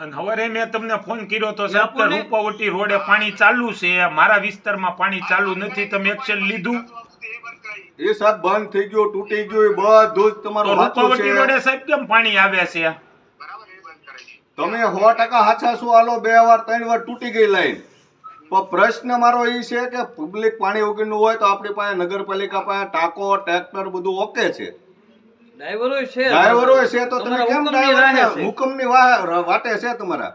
અને હવારે મેં તમને ફોન કર્યો તો સાહેબ કે રૂપાવટી રોડે પાણી ચાલુ છે. મારા વિસ્તારમાં પાણી ચાલુ નથી. તમે એક્શન લીધું? એ સાહેબ બંધ થઈ ગયો તૂટી ગયો એ બધું જ તમારો તમારું રૂપાવટી રોડે સાહેબ કેમ પાણી આવે છે? તમે સો ટકા હાચા શું આલો બે વાર ત્રણ વાર તૂટી ગઈ લાઈન. પણ પ્રશ્ન મારો એ છે કે પબ્લિક પાણી વગરનું હોય તો આપણી પાસે નગરપાલિકા પાસે ટાંકો ટ્રેક્ટર બધું ઓકે છે. ડ્રાઈવરો છે ડ્રાઈવરો છે તો તમે કેમ ડ્રાઈવર હુકમની વાટે છે તમારા?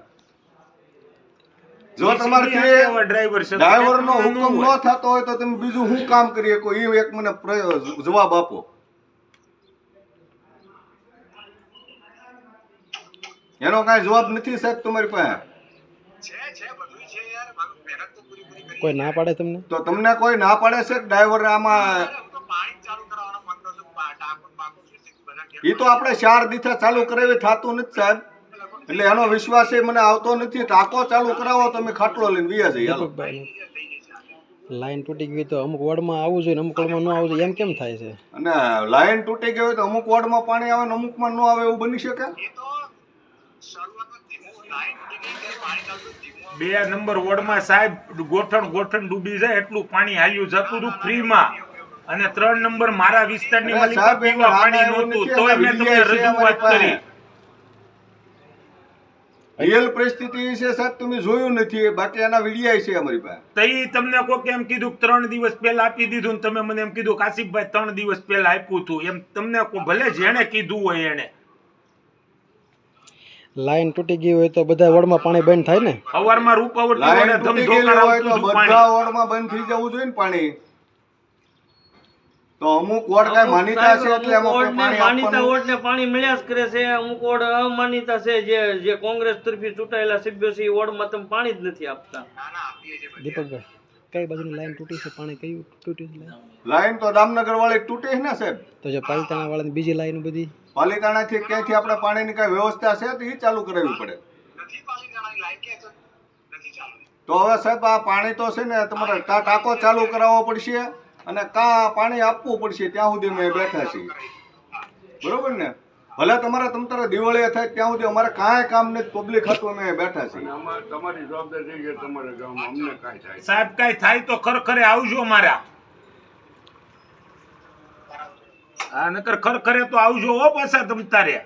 જો તમારથી ડ્રાઈવર છે તો ડ્રાઈવર નો કેટલાનું હુકમ ન થતો હોય તો તમે બીજું શું કામ કરી શકો એ એક મને જવાબ આપો. એનો કાંઈ જવાબ નથી સાહેબ તમારી પાસે? કોઈ ના પાડે તમને? તો તમને કોઈ ના પાડે છે ડ્રાઈવર આમાં એ તો આપણે ચાર દીથા ચાલુ કરાવી થતું નથી સાહેબ. એટલે એનો વિશ્વાસ એ મને આવતો નથી. ટાંકો ચાલુ કરાવો તમે ખાટલો લઈને વિયા જઈ હાલો. લાઈન તૂટી ગઈ તો અમુક વોર્ડમાં આવવું જોઈએ અમુક વોર્ડમાં ન આવવું જોઈએ. એમ કેમ થાય છે? અને લાઈન તૂટી ગઈ હોય તો અમુક વોર્ડમાં પાણી આવે ને અમુકમાં ન આવે એવું બની શકે? બે નંબર વોર્ડમાં સાહેબ ગોઠણ ગોઠણ ડૂબી જાય એટલું પાણી હાલ્યું જતું હતું ફ્રીમાં. અને ત્રણ નંબર મારા વિસ્તારની માલિકા પીવા પાણી નહોતું તોય મેં તમને રજૂઆત કરી. રિયલ પરિસ્થિતિ છે સાહેબ તમે જોયું નથી બાકી એના વિડીયા છે અમારી પાસે. તઈ તમને કોક એમ કીધું ત્રણ દિવસ પહેલા આપી દીધું ને તમે મને એમ કીધું કાશીફભાઈ ત્રણ દિવસ પહેલા આપ્યું હતું. એમ તમને કો- ભલે જેણે કીધું હોય એને લાઈન તૂટી ગઈ હોય તો બધા વડમાં પાણી બંધ થાય ને? અવારમાં રૂપાવટી હોય તો બધા વડમાં બંધ થઈ જવું જોઈએ ને પાણી. તો અમુક વોર્ડ કઈ માન્યતા છે એટલે અમુક માનીતા આપવાનું વોર્ડને પાણી મળ્યા જ કરે છે. અમુક વોર્ડ અમાનીતા છે જે જે કોંગ્રેસ તરફી ચૂંટાયેલા સભ્યો છે એ વોર્ડમાં તમે પાણી જ નથી આપતા. દીપકભાઈ કઈ બાજુની લાઈન તૂટી છે? પાણી કયું તૂટી છે લાઈન? તો દામનગર વાળી તૂટી છે ને સાહેબ. તો જે પાલિતાણા વાળાની બીજી લાઈન બધી પાલિતાણાથી ક્યાંથી આપણે પાણીની કઈ વ્યવસ્થા છે તો એ ચાલુ કરાવવી પડે. તો હવે સાહેબ આ પાણી તો છે ને તમારે ટાંકો ચાલુ કરાવવો પડશે? અને કાં પાણી આપવું પડશે ત્યાં સુધી અમે બેઠા છીએ. બરોબર ને? ભલે તમારે તમ તારે દિવાળી થાય ત્યાં સુધી અમારે કાંઈ કામ નથી પબ્લિક હતું અમે બેઠા છીએ. તમારી જવાબદારી છે કે તમારે ગામમાં અમને કાંઈ થાય. સાહેબ કાંઈ થાય તો ખરખરે આવજો મારા હા નકર ખરખરે તો આવજો હો પાછા તમ તારે.